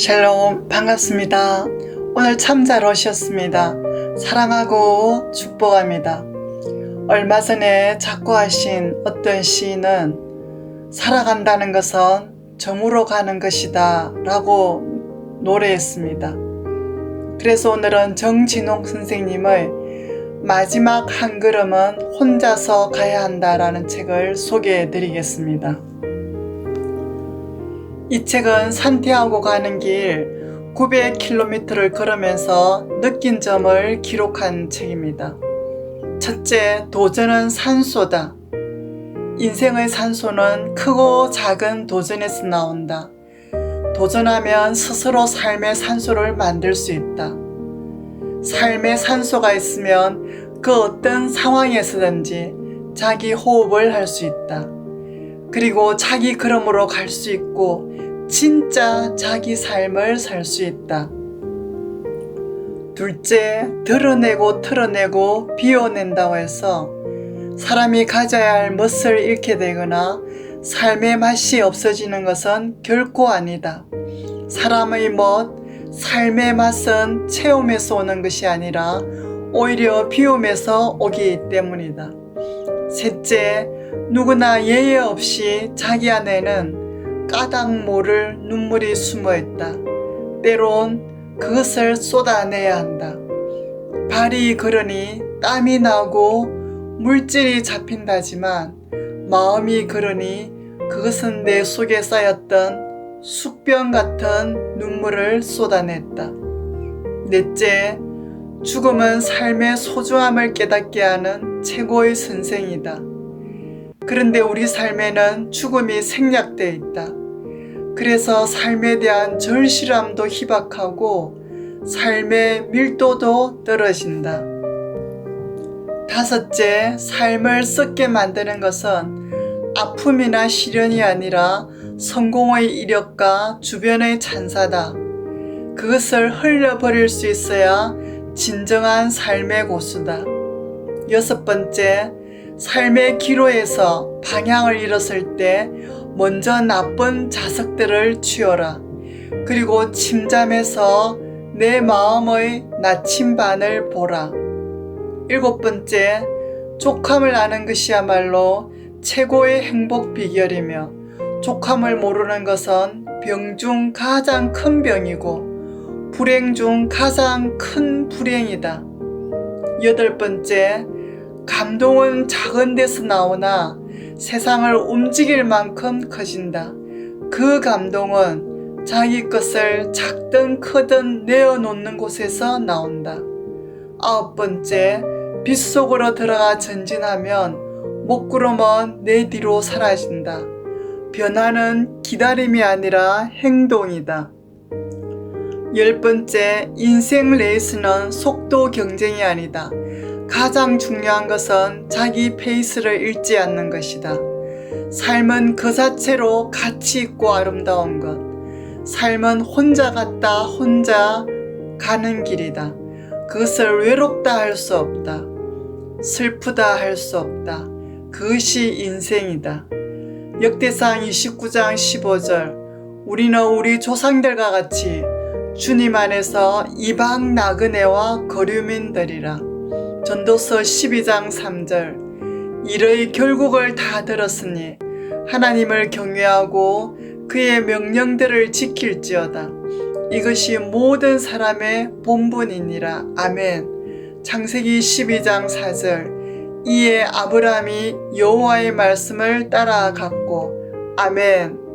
샬롬 반갑습니다. 오늘 참 잘 오셨습니다. 사랑하고 축복합니다. 얼마 전에 작고하신 어떤 시인은 살아간다는 것은 점으로 가는 것이다 라고 노래했습니다. 그래서 오늘은 정진홍 선생님의 마지막 한 걸음은 혼자서 가야 한다라는 책을 소개해 드리겠습니다. 이 책은 산티아고 가는 길 900km를 걸으면서 느낀 점을 기록한 책입니다. 첫째, 도전은 산소다. 인생의 산소는 크고 작은 도전에서 나온다. 도전하면 스스로 삶의 산소를 만들 수 있다. 삶의 산소가 있으면 그 어떤 상황에서든지 자기 호흡을 할 수 있다. 그리고 자기 걸음으로 갈 수 있고 진짜 자기 삶을 살 수 있다. 둘째, 드러내고 털어내고 비워낸다고 해서 사람이 가져야 할 멋을 잃게 되거나 삶의 맛이 없어지는 것은 결코 아니다. 사람의 멋, 삶의 맛은 체험에서 오는 것이 아니라 오히려 비움에서 오기 때문이다. 셋째, 누구나 예외 없이 자기 안에는 까닭 모를 눈물이 숨어 있다. 때론 그것을 쏟아내야 한다. 발이 그러니 땀이 나고 물질이 잡힌다지만 마음이 그러니 그것은 내 속에 쌓였던 숙병 같은 눈물을 쏟아냈다. 넷째, 죽음은 삶의 소중함을 깨닫게 하는 최고의 선생이다. 그런데 우리 삶에는 죽음이 생략되어 있다. 그래서 삶에 대한 절실함도 희박하고 삶의 밀도도 떨어진다. 다섯째, 삶을 썩게 만드는 것은 아픔이나 시련이 아니라 성공의 이력과 주변의 찬사다. 그것을 흘려버릴 수 있어야 진정한 삶의 고수다. 여섯 번째, 삶의 기로에서 방향을 잃었을 때 먼저 나쁜 자석들을 치워라. 그리고 침잠에서 내 마음의 나침반을 보라. 일곱 번째, 족함을 아는 것이야말로 최고의 행복 비결이며 족함을 모르는 것은 병 중 가장 큰 병이고 불행 중 가장 큰 불행이다. 여덟 번째, 감동은 작은 데서 나오나 세상을 움직일 만큼 커진다. 그 감동은 자기 것을 작든 크든 내어놓는 곳에서 나온다. 아홉 번째, 빛 속으로 들어가 전진하면 목구름은 내 뒤로 사라진다. 변화는 기다림이 아니라 행동이다. 열 번째, 인생 레이스는 속도 경쟁이 아니다. 가장 중요한 것은 자기 페이스를 잃지 않는 것이다. 삶은 그 자체로 가치 있고 아름다운 것. 삶은 혼자 갔다 혼자 가는 길이다. 그것을 외롭다 할 수 없다. 슬프다 할 수 없다. 그것이 인생이다. 역대상 29장 15절. 우리는 우리 조상들과 같이 주님 안에서 이방 나그네와 거류민들이라. 전도서 12장 3절. 이의 결국을 다 들었으니 하나님을 경외하고 그의 명령들을 지킬지어다. 이것이 모든 사람의 본분이니라. 아멘. 창세기 12장 4절. 이에 아브라함이 여호와의 말씀을 따라갔고 아멘.